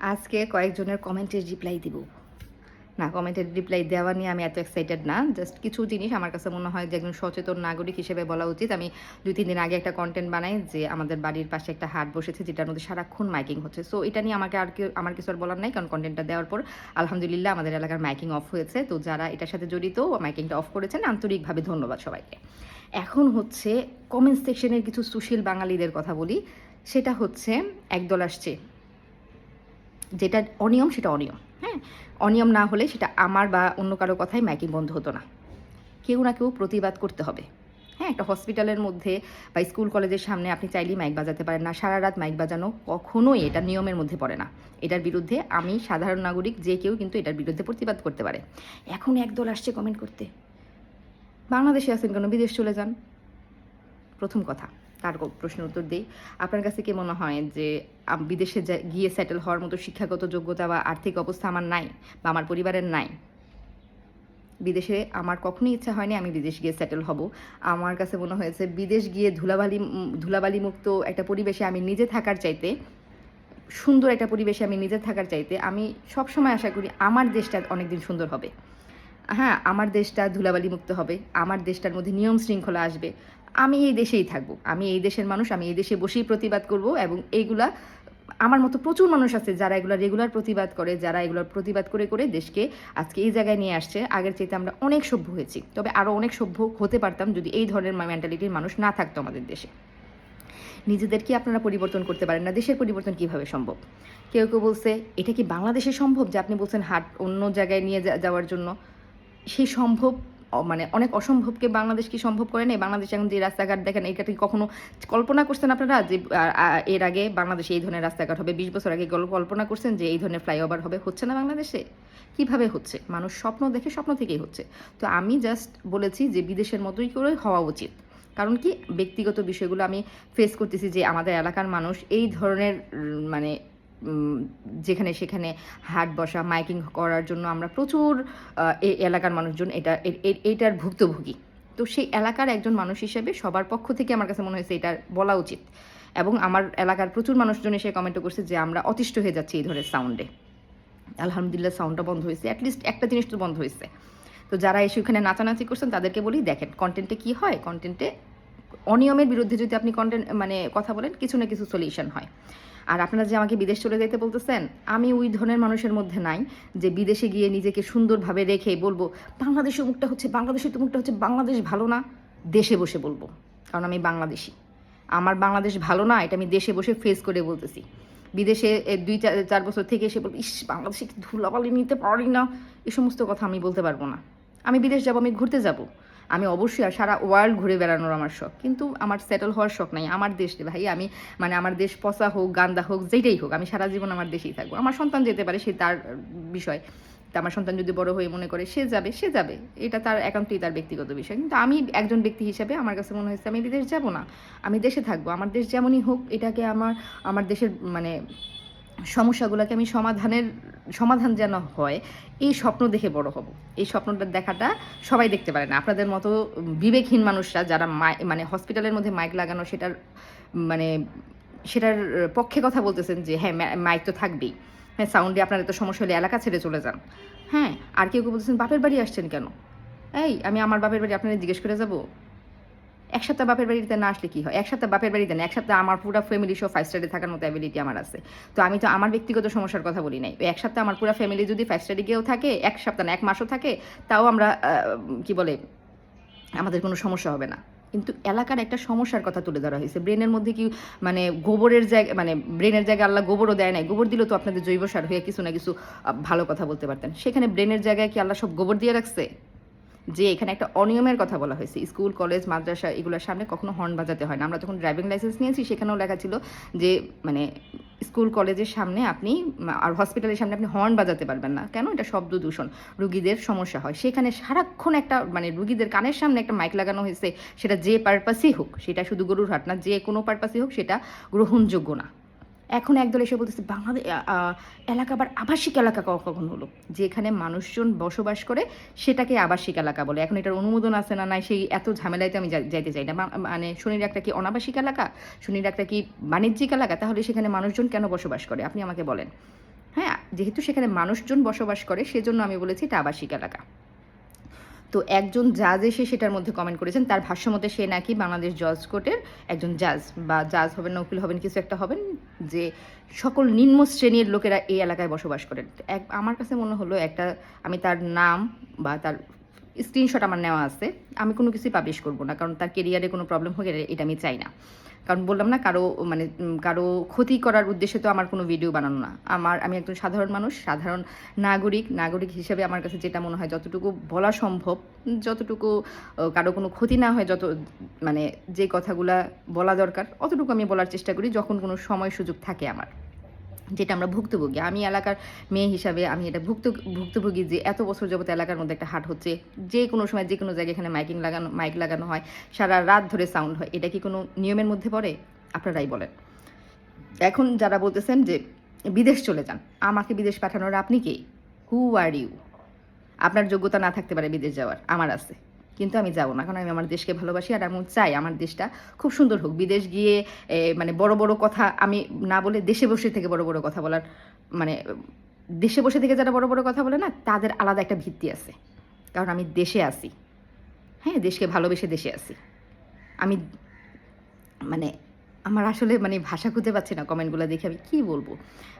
আজকে কয়েকজনের কমেন্টের রিপ্লাই দিব। না, কমেন্টের রিপ্লাই দেওয়া নিয়ে আমি এত এক্সাইটেড না। জাস্ট কিছু জিনিস আমার কাছে মনে হয় যে একজন সচেতন নাগরিক হিসেবে বলা উচিত। আমি দুই, তিন দিন আগে একটা কন্টেন্ট বানাই যে আমাদের বাড়ির পাশে একটা হাট বসেছে, যেটার মধ্যে সারাক্ষণ মাইকিং হচ্ছে। সো এটা নিয়ে আমাকে আর কেউ আমার কিছু আর বলার নাই, কারণ কন্টেন্টটা দেওয়ার পর আলহামদুলিল্লাহ আমাদের এলাকার মাইকিং অফ হয়েছে। তো যারা এটার সাথে জড়িত মাইকিংটা অফ করেছেন, আন্তরিকভাবে ধন্যবাদ সবাইকে। এখন হচ্ছে কমেন্ট সেকশনের কিছু সুশীল বাঙালিদের কথা বলি। সেটা হচ্ছে, একদল আসছে। যেটা অনিয়ম, সেটা অনিয়ম হ্যাঁ? অনিয়ম না হলে সেটা আমার বা অন্য কারও কথাই মাইকিং বন্ধ হতো না। কেউ না কেউ প্রতিবাদ করতে হবে হ্যাঁ? একটা হসপিটালের মধ্যে বা স্কুল কলেজের সামনে আপনি চাইলেই মাইক বাজাতে পারেন না। সারা রাত মাইক বাজানো কখনোই এটা নিয়মের মধ্যে পড়ে না। এটার বিরুদ্ধে আমি সাধারণ নাগরিক, যে কেউ কিন্তু এটার বিরুদ্ধে প্রতিবাদ করতে পারে। এখন একদল আসছে কমেন্ট করতে। বাংলাদেশে আছেন কেন? বিদেশ চলে যান? প্রথম কথা। তার প্রশ্নের উত্তর দিই? আপনার কাছে কি মনে হয় যে বিদেশে গিয়ে সেটেল হওয়ার মতো শিক্ষাগত যোগ্যতা বা আর্থিক অবস্থা আমার নাই বা আমার পরিবারের নাই? বিদেশে আমার কখনোই ইচ্ছা হয়নি আমি বিদেশ গিয়ে সেটেল হব। আমার কাছে মনে হয়েছে বিদেশ গিয়ে ধুলাবালি ধুলাবালি মুক্ত একটা পরিবেশে আমি নিজে থাকার চাইতে, সুন্দর একটা পরিবেশে আমি নিজে থাকার চাইতে আমি সবসময় আশা করি আমার দেশটা অনেকদিন সুন্দর হবে। হ্যাঁ আমার দেশটা ধুলাবালি মুক্ত হবে, আমার দেশটার মধ্যে নিয়ম শৃঙ্খলা আসবে। আমি এই দেশেই থাকব। আমি এই দেশের মানুষ, আমি এই দেশে বসেই প্রতিবাদ করব এবং এইগুলা আমার মতো প্রচুর মানুষ আছে যারা এগুলো রেগুলার প্রতিবাদ করে, যারা এগুলোর প্রতিবাদ করে করে দেশকে আজকে এই জায়গায় নিয়ে আসছে। আগের চাইতে আমরা অনেক সভ্য হয়েছি। তবে আরও অনেক সভ্য হতে পারতাম যদি এই ধরনের মেন্টালিটির মানুষ না থাকতো আমাদের দেশে। নিজেদেরকে আপনারা পরিবর্তন করতে পারেন না? দেশের পরিবর্তন কীভাবে সম্ভব? কেউ কেউ বলছে, এটা কি বাংলাদেশে সম্ভব? যে আপনি বলছেন, হাট অন্য জায়গায় নিয়ে যাওয়ার জন্য। সেই সম্ভব মানে অনেক অসম্ভবকে বাংলাদেশ কি সম্ভব করে নেই? বাংলাদেশ এখন যে রাস্তাঘাট দেখেন এটা কি কখনো কল্পনা করছেন আপনারা যে এর আগে বাংলাদেশে এই ধরনের রাস্তাঘাট হবে? বিশ বছর আগে কল্পনা করছেন যে এই ধরনের ফ্লাইওভার হবে? হচ্ছে না বাংলাদেশে? কীভাবে হচ্ছে? মানুষ স্বপ্ন দেখে স্বপ্ন থেকেই হচ্ছে। তো আমি জাস্ট বলেছি যে বিদেশের মতোই করে হওয়া উচিত। কারণ কি? ব্যক্তিগত বিষয়গুলো আমি ফেস করতেছি যে আমাদের এলাকার মানুষ এই ধরনের মানে যেখানে সেখানে হাট বসা, মাইকিং করার জন্য আমরা প্রচুর এলাকার মানুষজন এটা, এ- এ- এইটার ভুক্তভোগী। তো সেই এলাকার একজন মানুষ হিসেবে সবার পক্ষ থেকে আমার কাছে মনে হয়েছে এটা বলা উচিত। এবং আমার এলাকার প্রচুর মানুষজন এসে কমেন্ট করছে যে আমরা অতিষ্ঠ হয়ে যাচ্ছি এই ধরনের সাউন্ডে আলহামদুলিল্লাহ সাউন্ডটা বন্ধ হয়েছে অ্যাটলিস্ট একটা জিনিস তো বন্ধ হয়েছে। তো যারা এসে ওখানে নাচানাচি করছেন তাদেরকে বলি, দেখেন কন্টেন্টে কি হয়? কন্টেন্টে অনিয়মের বিরুদ্ধে যদি আপনি কন্টেন্ট মানে কথা বলেন, কিছু না কিছু সলিউশন হয়। আর আপনারা যে আমাকে বিদেশ চলে যেতে বলতেছেন, আমি ওই ধরনের মানুষের মধ্যে নাই যে বিদেশে গিয়ে নিজেকে সুন্দরভাবে রেখে বলব, বাংলাদেশের মুখটা হচ্ছে, বাংলাদেশের তো মুখটা হচ্ছে, বাংলাদেশ ভালো না, দেশে বসে বলব। কারণ আমি বাংলাদেশি। আমার বাংলাদেশ ভালো না, এটা আমি দেশে বসে ফেস করে বলতেছি। বিদেশে দুই চার চার বছর থেকে এসে বলব, ইস, বাংলাদেশে কি ধুলাবালি নিতে পারি না? এই সমস্ত কথা আমি বলতে পারব না। আমি বিদেশ যাব, আমি ঘুরতে যাব। আমি অবশ্যই আর সারা ওয়ার্ল্ড ঘুরে বেড়ানোর আমার শখ। কিন্তু আমার সেটেল হওয়ার শখ নাই, আমার দেশ ভাই, আমি মানে আমার দেশ পচা হোক, গান্দা হোক যেটাই হোক, আমি সারা জীবন আমার দেশেই থাকব। আমার সন্তান যেতে পারে, সে তার বিষয়। তা আমার সন্তান যদি বড় হয়ে মনে করে, সে যাবে সে যাবে। এটা তার একান্তই তার ব্যক্তিগত বিষয়। কিন্তু আমি একজন ব্যক্তি হিসেবে আমার কাছে মনে হয়েছে, আমি বিদেশ যাব না, আমি দেশে থাকব। আমার দেশ যেমনই হোক, এটাকে আমার আমার দেশের মানে সমস্যাগুলোকে আমি সমাধানের, সমাধান যেন হয়, এই স্বপ্ন দেখে বড় হব। এই স্বপ্নটা দেখাটা সবাই দেখতে পারে না। আপনাদের মতো বিবেকহীন মানুষরা যারা মানে হসপিটালের মধ্যে মাইক লাগানো, সেটার মানে সেটার পক্ষে কথা বলতেছেন যে হ্যাঁ মাইক তো থাকবেই। হ্যাঁ সাউন্ডে আপনার এত সমস্যা হলে এলাকা ছেড়ে চলে যান। হ্যাঁ আর কেউ কেউ বলতেছেন, বাপের বাড়ি আসছেন কেন? এই, আমি আমার বাপের বাড়ি আপনারা জিজ্ঞেস করে যাব। এক সপ্তাহ বাপের বাড়িতে না আসলে কি হয়? এক সপ্তাহ বাপের বাড়িতে না এক সপ্তাহ আমার পুরো ফ্যামিলি সহ ফাইভ স্টারে থাকার মতো অ্যাবিলিটি আমার আছে। তো আমি তো আমার ব্যক্তিগত সমস্যার কথা বলি নাই। এক সপ্তাহ আমার পুরো ফ্যামিলি যদি ফাইভ স্টারে গিয়েও থাকে, এক সপ্তাহ না, এক মাসও থাকে, তাও আমরা কি বলে, আমাদের কোনো সমস্যা হবে না। কিন্তু এলাকার একটা সমস্যার কথা তুলে ধরা হয়েছে। ব্রেনের মধ্যে কি মানে গোবরের জায়গা মানে ব্রেনের জায়গায় আল্লাহ গোবরও দেয় নাই। গোবর দিলেও তো আপনাদের জৈব সার হয়ে কিছু না কিছু ভালো কথা বলতে পারতেন। সেখানে ব্রেনের জায়গায় কি আল্লাহ সব গোবর দিয়ে রাখছে? যে এখানে একটা অনিয়মের কথা বলা হয়েছে। স্কুল, কলেজ, মাদ্রাসা এগুলোর সামনে কখনো হর্ন বাজাতে হয় না। আমরা যখন ড্রাইভিং লাইসেন্স নিয়েছি, সেখানেও লেখা ছিল যে মানে স্কুল, কলেজের সামনে আপনি, আর হসপিটালের সামনে আপনি হর্ন বাজাতে পারবেন না। কেন? এটা শব্দ দূষণ। রুগীদের সমস্যা হয়। সেখানে সারাক্ষণ একটা মানে রুগীদের কানের সামনে একটা মাইক লাগানো হয়েছে। সেটা যে পারপাসই হোক, সেটা শুধু গরুর হাট না, যে কোনো পারপাসই হোক, সেটা গ্রহণযোগ্য না। এখন একদল এসে বলতেছে বাংলাদেশ এলাকা আবার আবাসিক এলাকা কখন হলো? যেখানে মানুষজন বসবাস করে সেটাকে আবাসিক এলাকা বলে। এখন এটার অনুমোদন আছে না নাই, সেই এত ঝামেলাতে আমি যাইতে চাই না। মানে শনির একটা কি অনাবাসিক এলাকা? শনির একটা কি বাণিজ্যিক এলাকা? তাহলে সেখানে মানুষজন কেন বসবাস করে? আপনি আমাকে বলেন। হ্যাঁ যেহেতু সেখানে মানুষজন বসবাস করে, সেজন্য আমি বলেছি এটা আবাসিক এলাকা। তো একজন জাজ এসে সেটার মধ্যে কমেন্ট করেছেন। তার ভাষ্য মতে সে নাকি বাংলাদেশ জজ কোর্টের একজন জাজ বা জাজ হবেন না, উকিল হবেন, কিছু একটা হবেন, যে সকল নিম্ন শ্রেণির লোকেরা এই এলাকায় বসবাস করেন। এক আমার কাছে মনে হলো একটা আমি তার নাম বা তার স্ক্রিনশট আমার নেওয়া আছে। আমি কোনো কিছুই পাবলিশ করব না, কারণ তার কেরিয়ারে কোনো প্রবলেম হয়ে গেলে এটা আমি চাই না। কারণ বললাম না, কারও মানে কারও ক্ষতি করার উদ্দেশ্যে তো আমার কোনো ভিডিও বানানো না। আমার, আমি একজন সাধারণ মানুষ, সাধারণ নাগরিক নাগরিক হিসেবে আমার কাছে যেটা মনে হয় যতটুকু বলা সম্ভব, যতটুকু কারও কোনো ক্ষতি না হয়, যত মানে যে কথাগুলা বলা দরকার, অতটুকু আমি বলার চেষ্টা করি যখন কোনো সময় সুযোগ থাকে আমার। যেটা আমরা ভুক্তভোগী। আমি এলাকার মেয়ে হিসাবে আমি এটা ভুক্ত, ভুক্তভোগী যে এত বছর যাবত এলাকার মধ্যে একটা হাট হচ্ছে, যে কোনো সময় যে কোনো জায়গায় এখানে মাইকিং লাগানো, মাইক লাগানো হয়, সারা রাত ধরে সাউন্ড হয়। এটা কি কোনো নিয়মের মধ্যে পড়ে? আপনারাই বলেন। এখন যারা বলতেছেন যে বিদেশ চলে যান, আমাকে বিদেশ পাঠানোর আপনি কে? হু আর ইউ আপনার যোগ্যতা না থাকতে পারে বিদেশ যাওয়ার, আমার আছে। কিন্তু আমি যাব না। কারণ আমি আমার দেশকে ভালোবাসি আর আমি চাই আমার দেশটা খুব সুন্দর হোক। বিদেশ গিয়ে মানে বড় বড় কথা আমি না বলে দেশে বসে থেকে বড় বড় কথা বলার মানে দেশে বসে থেকে যারা বড় বড় কথা বলে না, তাদের আলাদা একটা ভিত্তি আছে। কারণ আমি দেশে আছি। হ্যাঁ দেশকে ভালোবেসে দেশে আছি। আমি মানে আমার আসলে মানে ভাষা খুঁজে পাচ্ছি না কমেন্টগুলো দেখে আমি কী বলব?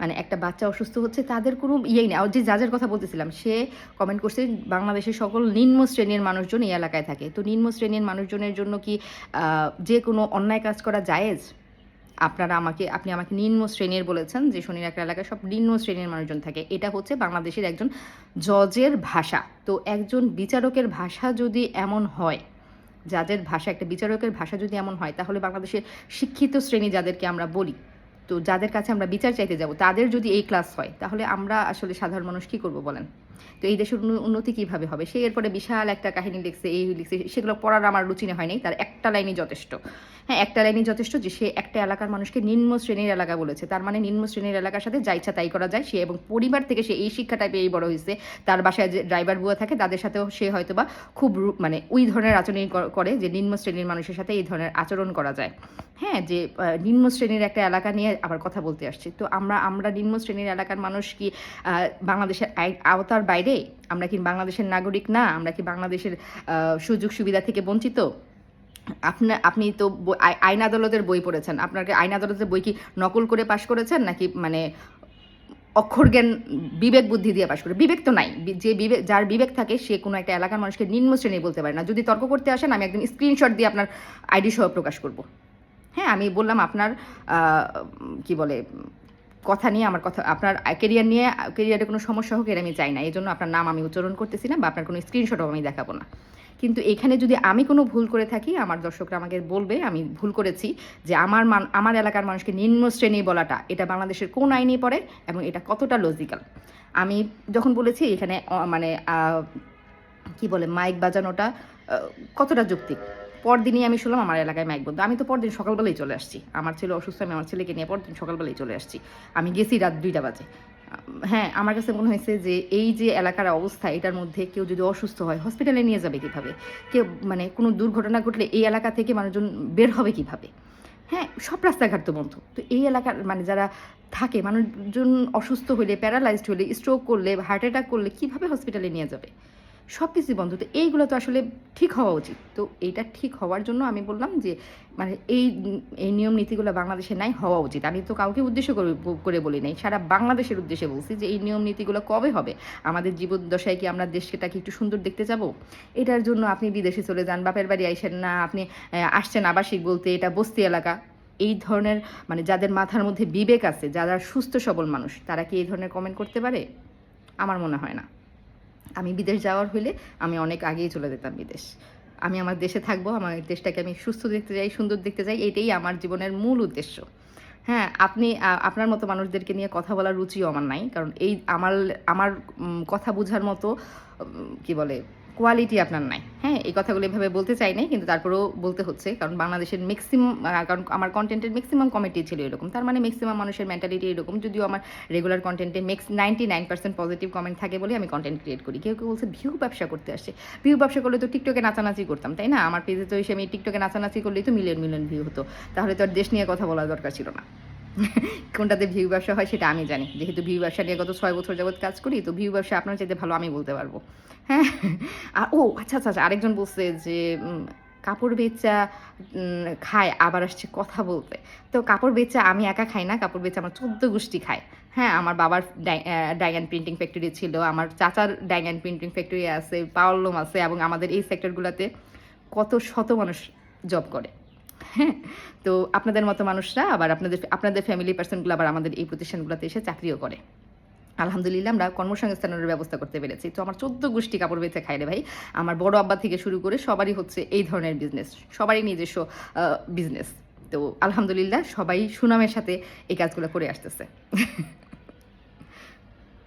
মানে একটা বাচ্চা অসুস্থ হচ্ছে তাদের কোনো ইয়েই নেই। যে যাজের কথা বলতেছিলাম, সে কমেন্ট করছে বাংলাদেশের সকল নিম্ন শ্রেণির মানুষজন এই এলাকায় থাকে। তো নিম্ন শ্রেণির মানুষজনের জন্য কি যে কোনো অন্যায় কাজ করা জায়েজ? আপনারা আমাকে, আপনি আমাকে নিম্ন শ্রেণির বলেছেন যে শনির একটা এলাকায় সব নিম্ন শ্রেণির মানুষজন থাকে। এটা হচ্ছে বাংলাদেশের একজন জজের ভাষা। তো একজন বিচারকের ভাষা যদি এমন হয় যাদের ভাষা, একটা বিচারকের ভাষা যদি এমন হয়, তাহলে বাংলাদেশের শিক্ষিত শ্রেণি যাদেরকে আমরা বলি, তো যাদের কাছে আমরা বিচার চাইতে যাব, তাদের যদি এই ক্লাস হয়, তাহলে আমরা আসলে সাধারণ মানুষ কী করব বলেন? তো এই দেশের উন্নতি কীভাবে হবে? সে এরপরে বিশাল একটা কাহিনী লিখছে, এই লিখছে, সেগুলো পড়ার আমার রুচিনে হয়নি। তার একটা লাইনই যথেষ্ট। হ্যাঁ একটা লাইনই যথেষ্ট যে সে একটা এলাকার মানুষকে নিম্ন শ্রেণির এলাকা বলেছে। তার মানে নিম্ন শ্রেণির এলাকার সাথে যা ইচ্ছা তাই করা যায়। সে এবং পরিবার থেকে সে এই শিক্ষাটা পেয়েই বড় হয়েছে। তার বাসায় যে ড্রাইভার বুয়া থাকে, তাদের সাথেও সে হয়তো বা খুব মানে ওই ধরনের আচরণ কর- করে যে নিম্ন শ্রেণির মানুষের সাথে এই ধরনের আচরণ করা যায়। হ্যাঁ যে নিম্ন শ্রেণির একটা এলাকা নিয়ে আবার কথা বলতে আসছি। তো আমরা আমরা নিম্ন শ্রেণির এলাকার মানুষ কি বাংলাদেশের আওতার বাইরে? আমরা কি বাংলাদেশের নাগরিক না? আমরা কি বাংলাদেশের সুযোগ সুবিধা থেকে বঞ্চিত? আপনার আপনি তো আইন আদালতের বই পড়েছেন। আপনার কি আইন আদালতের বই কি নকল করে পাশ করেছেন? নাকি মানে অক্ষর জ্ঞান, বিবেক বুদ্ধি দিয়ে পাশ করে বিবেক তো নাই। যে বিবেক যার বিবেক থাকে, সে কোনো একটা এলাকার মানুষকে নিম্ন শ্রেণি বলতে পারে না। যদি তর্ক করতে আসেন, আমি একদম স্ক্রিনশট দিয়ে আপনার আইডি সহ প্রকাশ করব। হ্যাঁ আমি বললাম আপনার কি বলে কথা নিয়ে, আমার কথা, আপনার কেরিয়ার নিয়ে কেরিয়ারে কোনো সমস্যা হোক, এর আমি চাই না। এই জন্য আপনার নাম আমি উচ্চারণ করতেছি না বা আপনার কোনো স্ক্রিনশটও আমি দেখাবো না। কিন্তু এখানে যদি আমি কোনো ভুল করে থাকি, আমার দর্শকরা আমাকে বলবে, আমি ভুল করেছি যে আমার মান, আমার এলাকার মানুষকে নিম্ন শ্রেণি বলাটা, এটা বাংলাদেশের কোন আইনে পড়ে এবং এটা কতটা লজিক্যাল আমি যখন বলেছি, এখানে মানে কি বলে মাইক বাজানোটা কতটা যৌক্তিক? পরদিনই আমি শুনলাম আমার এলাকায় মাইক বন্ধ। আমি তো পরদিন সকালবেলায় চলে আসছি। আমার ছেলে অসুস্থ, আমি আমার ছেলেকে নিয়ে পরদিন সকালবেলায় চলে আসছি। আমি গেছি রাত দুইটা বাজে। হ্যাঁ আমার কাছে মনে হয়েছে যে এই যে এলাকার অবস্থা, এটার মধ্যে কেউ যদি অসুস্থ হয় হসপিটালে নিয়ে যাবে কীভাবে? কেউ মানে কোনো দুর্ঘটনা ঘটলে এই এলাকা থেকে মানুষজন বের হবে কীভাবে? হ্যাঁ সব রাস্তাঘাট তো বন্ধ। তো এই এলাকার মানে যারা থাকে, মানুষজন অসুস্থ হলে প্যারালাইজড হলে স্ট্রোক করলে হার্ট অ্যাটাক করলে কীভাবে হসপিটালে নিয়ে যাবে? সব কিছুই বন্ধ। তো এইগুলো তো আসলে ঠিক হওয়া উচিত। তো এইটা ঠিক হওয়ার জন্য আমি বললাম যে মানে এই এই নিয়ম নীতিগুলো বাংলাদেশে নাই, হওয়া উচিত। আমি তো কাউকে উদ্দেশ্য করে বলি নাই। সারা বাংলাদেশের উদ্দেশ্যে বলছি যে, এই নিয়ম নীতিগুলো কবে হবে? আমাদের জীবদ্দশায় কি আমরা দেশকেটাকে একটু সুন্দর দেখতে যাব? এটার জন্য আপনি বিদেশে চলে যান, বাপের বাড়ি আইসেন না, আপনি আসছেন আবাসিক বলতে, এটা বস্তি এলাকা। এই ধরনের মানে যাদের মাথার মধ্যে বিবেক আছে, যারা সুস্থ সবল মানুষ, তারা কি এই ধরনের কমেন্ট করতে পারে? আমার মনে হয় না। আমি বিদেশ যাওয়ার হলে আমি অনেক আগেই চলে যেতাম বিদেশ। আমি আমার দেশে থাকব, আমার দেশটাকে আমি সুস্থ দেখতে চাই, সুন্দর দেখতে চাই, এটাই আমার জীবনের মূল উদ্দেশ্য। হ্যাঁ আপনি আপনার মতো মানুষদেরকে নিয়ে কথা বলার রুচিও আমার নাই, কারণ এই আমার আমার কথা বোঝার মতো কি বলে কোয়ালিটি আপনার নাই। হ্যাঁ এই কথাগুলো এভাবে বলতে চাই নাই, কিন্তু তারপরেও বলতে হচ্ছে, কারণ বাংলাদেশের ম্যাক্সিমাম কারণ আমার কন্টেন্টের ম্যাক্সিমাম কমেন্টি ছিল এরকম। তার মানে ম্যাক্সিমাম মানুষের মেন্টালিটি এরকম, যদিও আমার রেগুলার কন্টেন্টে max ninety nine percent positive comment থাকে বলে আমি কন্টেন্ট ক্রিয়েট করি। কেউ কেউ বলছে, ভিউ ব্যবসা করতে আসছে। ভিউ ব্যবসা করলে তো টিকটকে নাচানাচি করতাম, তাই না? আমার পেজে তো এসে আমি টিকটকে নাচানাচি করলেই তো মিলিয়ন মিলিয়ন ভিউ হতো। তাহলে তো আর দেশ নিয়ে কথা বলার দরকার ছিল না। কোনটাতে ভিউ ব্যবসা হয় সেটা আমি জানি। যেহেতু ভিউ ব্যবসা নিয়ে গত ছয় বছর যাবত কাজ করি, তো ভিউ ব্যবসা আপনার চাইতে ভালো আমি বলতে পারব। হ্যাঁ? আর, ও আচ্ছা আচ্ছা আচ্ছা আরেকজন বলছে যে কাপড় বেচা খায়, আবার আসছে কথা বলতে। তো কাপড় বেচা আমি একা খাই না, কাপড় বেচা আমার চোদ্দ গোষ্ঠী খায়। হ্যাঁ আমার বাবার ডাইং অ্যান্ড প্রিন্টিং ফ্যাক্টরি ছিল, আমার চাচার ডাইং অ্যান্ড প্রিন্টিং ফ্যাক্টরি আছে পাওয়ারলুম আছে, এবং আমাদের এই সেক্টরগুলোতে কত শত মানুষ জব করে। তো আপনাদের মতো মানুষরা আবার আপনাদের আপনাদের ফ্যামিলি পার্সনগুলো আবার আমাদের এই প্রতিষ্ঠানগুলোতে এসে চাকরিও করে। আলহামদুলিল্লাহ আমরা কর্মসংস্থানের ব্যবস্থা করতে পেরেছি। তো আমার চোদ্দ গোষ্ঠী কাপড় বেচে খাই রে ভাই। আমার বড় আব্বা থেকে শুরু করে সবারই হচ্ছে এই ধরনের বিজনেস সবারই নিজস্ব বিজনেস তো আলহামদুলিল্লাহ সবাই সুনামের সাথে এই কাজগুলো করে আসতেছে।